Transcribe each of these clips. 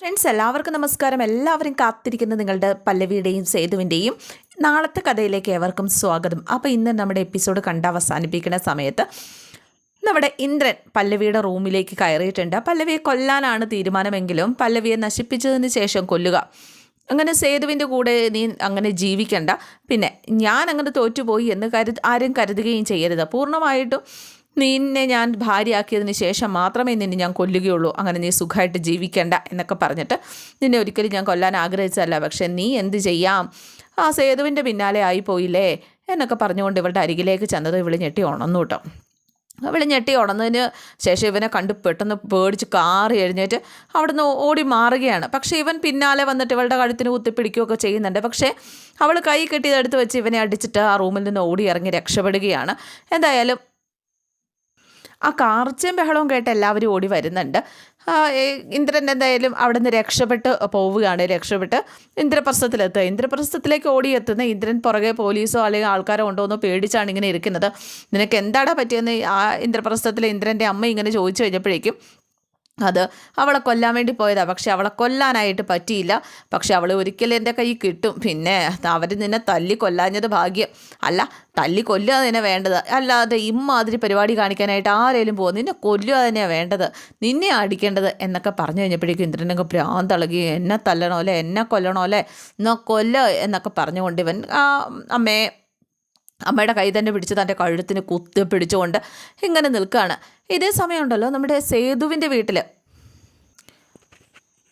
Friends എല്ലാവർക്കും നമസ്കാരം. എല്ലാവരും കാത്തിരിക്കുന്ന നിങ്ങളുടെ പല്ലവിയുടെയും സേതുവിന്റെയും നാളത്തെ കഥയിലേക്ക് ഏവർക്കും സ്വാഗതം. അപ്പോൾ ഇന്ന് നമ്മുടെ എപ്പിസോഡ് കണ്ട് അവസാനിപ്പിക്കുന്ന സമയത്ത് നമ്മുടെ ഇന്ദ്രൻ പല്ലവിയുടെ റൂമിലേക്ക് കയറിയിട്ടുണ്ട്. പല്ലവിയെ കൊല്ലാനാണ് തീരുമാനമെങ്കിലും പല്ലവിയെ നശിപ്പിച്ചതിന് ശേഷം കൊല്ലുക. അങ്ങനെ സേതുവിന്റെ കൂടെ നീ അങ്ങനെ ജീവിക്കണ്ട. പിന്നെ ഞാൻ അങ്ങനെ തോറ്റുപോയി എന്ന് കരു ആരും കരുതുകയും ചെയ്യരുത്. പൂർണമായിട്ടും നിന്നെ ഞാൻ ഭാര്യയാക്കിയതിന് ശേഷം മാത്രമേ നിന്നെ ഞാൻ കൊല്ലുകയുള്ളൂ. അങ്ങനെ നീ സുഖമായിട്ട് ജീവിക്കേണ്ട എന്നൊക്കെ പറഞ്ഞിട്ട് നിന്നെ ഒരിക്കലും ഞാൻ കൊല്ലാൻ ആഗ്രഹിച്ചതല്ല. പക്ഷേ നീ എന്ത് ചെയ്യാം? ആ സേതുവിന്റെ പിന്നാലെ ആയിപ്പോയില്ലേ? എന്നൊക്കെ പറഞ്ഞുകൊണ്ട് ഇവളുടെ അരികിലേക്ക് ചെന്നത് ഇവൾ ഞെട്ടി ഉണന്നു കേട്ടോ. അവൾ ഞെട്ടി ഉണന്നതിന് ശേഷം ഇവനെ കണ്ട് പെട്ടെന്ന് പേടിച്ച് കാറി എഴുന്നേറ്റ് അവിടുന്ന് ഓടി മാറുകയാണ്. പക്ഷേ ഇവൻ പിന്നാലെ വന്നിട്ട് ഇവളുടെ കഴുത്തിന് കുത്തിപ്പിടിക്കുകയൊക്കെ ചെയ്യുന്നുണ്ട്. പക്ഷേ അവൾ കൈ കെട്ടിയതെടുത്ത് വെച്ച് ഇവനെ അടിച്ചിട്ട് ആ റൂമിൽ നിന്ന് ഓടി ഇറങ്ങി രക്ഷപ്പെടുകയാണ്. എന്തായാലും ആ കാർച്ചയും ബഹളവും കേട്ട് എല്ലാവരും ഓടി വരുന്നുണ്ട്. ഇന്ദ്രൻ എന്തായാലും അവിടെ നിന്ന് രക്ഷപ്പെട്ട് പോവുകയാണ്. രക്ഷപ്പെട്ട് ഇന്ദ്രപ്രസ്ഥത്തിലെത്തുക. ഇന്ദ്രപ്രസ്ഥത്തിലേക്ക് ഓടിയെത്തുന്ന ഇന്ദ്രൻ പുറകെ പോലീസോ അല്ലെങ്കിൽ ആൾക്കാരോ ഉണ്ടോ എന്നോ പേടിച്ചാണ് ഇങ്ങനെ ഇരിക്കുന്നത്. നിനക്ക് എന്താടാ പറ്റിയെന്ന് ആ ഇന്ദ്രപ്രസ്ഥത്തിലെ ഇന്ദ്രന്റെ അമ്മ ഇങ്ങനെ ചോദിച്ചു കഴിഞ്ഞപ്പോഴേക്കും അത് അവളെ കൊല്ലാൻ വേണ്ടി പോയതാണ് പക്ഷെ അവളെ കൊല്ലാനായിട്ട് പറ്റിയില്ല. പക്ഷെ അവൾ ഒരിക്കലും എന്റെ കൈ കിട്ടും. പിന്നെ അവർ നിന്നെ തല്ലി കൊല്ലാഞ്ഞത് ഭാഗ്യം. അല്ല തല്ലി കൊല്ലുക തന്നെ വേണ്ടത്. അല്ലാതെ ഇമ്മാതിരി പരിപാടി കാണിക്കാനായിട്ട് ആരേലും പോകും നിന്നെ കൊല്ലുക തന്നെയാണ് വേണ്ടത്. നിന്നെ അടിക്കേണ്ടത് എന്നൊക്കെ പറഞ്ഞു കഴിഞ്ഞപ്പോഴേക്കും ഇന്ദ്രനൊക്കെ ഭ്രാന്തളകി. എന്നെ തല്ലണോ അല്ലേ? എന്നെ കൊല്ലണോ അല്ലേ? എന്നാ കൊല്ല എന്നൊക്കെ പറഞ്ഞുകൊണ്ട് ഇവൻ അമ്മയെ അമ്മയുടെ കൈ തന്നെ പിടിച്ച് തന്റെ കഴുത്തിന് കുത്തി പിടിച്ചുകൊണ്ട് ഇങ്ങനെ നിൽക്കുകയാണ്. ഇതേ സമയമുണ്ടല്ലോ നമ്മുടെ സേതുവിന്റെ വീട്ടിൽ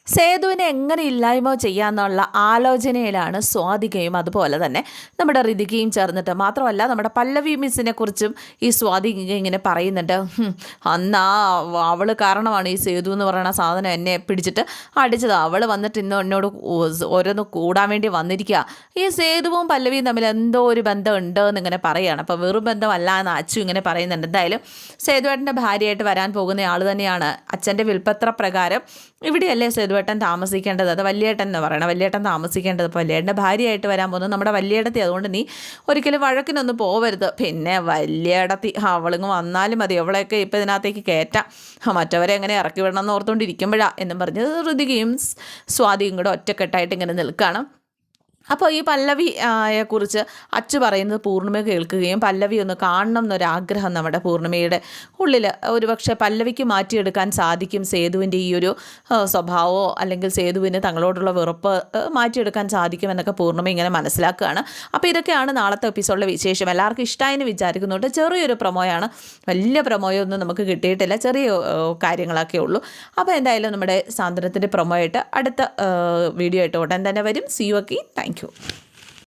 സേതുവിനെ എങ്ങനെ ഇല്ലായ്മ ചെയ്യാമെന്നുള്ള ആലോചനയിലാണ് സ്വാതികയും അതുപോലെ തന്നെ നമ്മുടെ ഋതികയും ചേർന്നിട്ട്. മാത്രമല്ല നമ്മുടെ പല്ലവി മിസ്സിനെ കുറിച്ചും ഈ സ്വാതിക ഇങ്ങനെ പറയുന്നുണ്ട്. അന്ന് ആ അവൾ കാരണമാണ് ഈ സേതു എന്ന് പറയുന്ന സാധനം എന്നെ പിടിച്ചിട്ട് അടിച്ചത്. അവൾ വന്നിട്ട് ഇന്ന് എന്നോട് ഓരോന്ന് കൂടാൻ വേണ്ടി വന്നിരിക്കുക ഈ സേതുവും പല്ലവിയും തമ്മിൽ എന്തോ ഒരു ബന്ധം ഉണ്ട് എന്നിങ്ങനെ പറയുകയാണ് അപ്പോൾ വെറും ബന്ധമല്ല എന്ന് അച്ചു ഇങ്ങനെ പറയുന്നുണ്ട്. എന്തായാലും സേതുവേട്ടന്റെ ഭാര്യയായിട്ട് വരാൻ പോകുന്ന ആൾ തന്നെയാണ്. അച്ഛന്റെ വിൽപ്പത്ര പ്രകാരം ഇവിടെയല്ലേ സേതുവേട്ടൻ താമസിക്കേണ്ടത് അത് വല്യേട്ടൻ എന്ന് പറയണം. വല്യേട്ടൻ താമസിക്കേണ്ടത് അപ്പോൾ വല്യേട്ടന്റെ ഭാര്യയായിട്ട് വരാൻ പോകുന്നത് നമ്മുടെ വല്യേടത്തി അതുകൊണ്ട് നീ ഒരിക്കലും വഴക്കിനൊന്നും പോവരുത്. പിന്നെ വല്യേടത്തി അവളിങ്ങ് വന്നാലും മതി. അവളെയൊക്കെ ഇപ്പം ഇതിനകത്തേക്ക് കയറ്റാം. മറ്റവരെ എങ്ങനെ ഇറക്കി വിടണം എന്ന് ഓർത്തുകൊണ്ടിരിക്കുമ്പോഴാണ് എന്നും പറഞ്ഞ് ഋതികയും സ്വാതിയും കൂടെ ഒറ്റക്കെട്ടായിട്ട് ഇങ്ങനെ നിൽക്കുകയാണ്. അപ്പോൾ ഈ പല്ലവി കുറിച്ച് അച്ചു പറയുന്നത് പൂർണിമ കേൾക്കുകയും പല്ലവി ഒന്ന് കാണണം എന്നൊരാഗ്രഹം നമ്മുടെ പൂർണിമയുടെ ഉള്ളിൽ ഒരുപക്ഷെ പല്ലവിക്ക് മാറ്റിയെടുക്കാൻ സാധിക്കും സേതുവിന്റെ ഈ ഒരു സ്വഭാവമോ അല്ലെങ്കിൽ സേതുവിന് തങ്ങളോടുള്ള വെറുപ്പ് മാറ്റിയെടുക്കാൻ സാധിക്കുമെന്നൊക്കെ പൂർണിമ ഇങ്ങനെ മനസ്സിലാക്കുകയാണ്. അപ്പോൾ ഇതൊക്കെയാണ് നാളത്തെ എപ്പിസോഡിലെ വിശേഷം. എല്ലാവർക്കും ഇഷ്ടമായെന്ന് വിചാരിക്കുന്നുണ്ട് ചെറിയൊരു പ്രമോയാണ്. വലിയ പ്രമോയൊന്നും നമുക്ക് കിട്ടിയിട്ടില്ല. ചെറിയ കാര്യങ്ങളൊക്കെ ഉള്ളൂ. അപ്പോൾ എന്തായാലും നമ്മുടെ സാന്ത്വനത്തിന്റെ പ്രമോയായിട്ട് അടുത്ത വീഡിയോ ആയിട്ട് ഉടൻ തന്നെ വരും. സി യു ഒക്കെ താങ്ക് Thank you.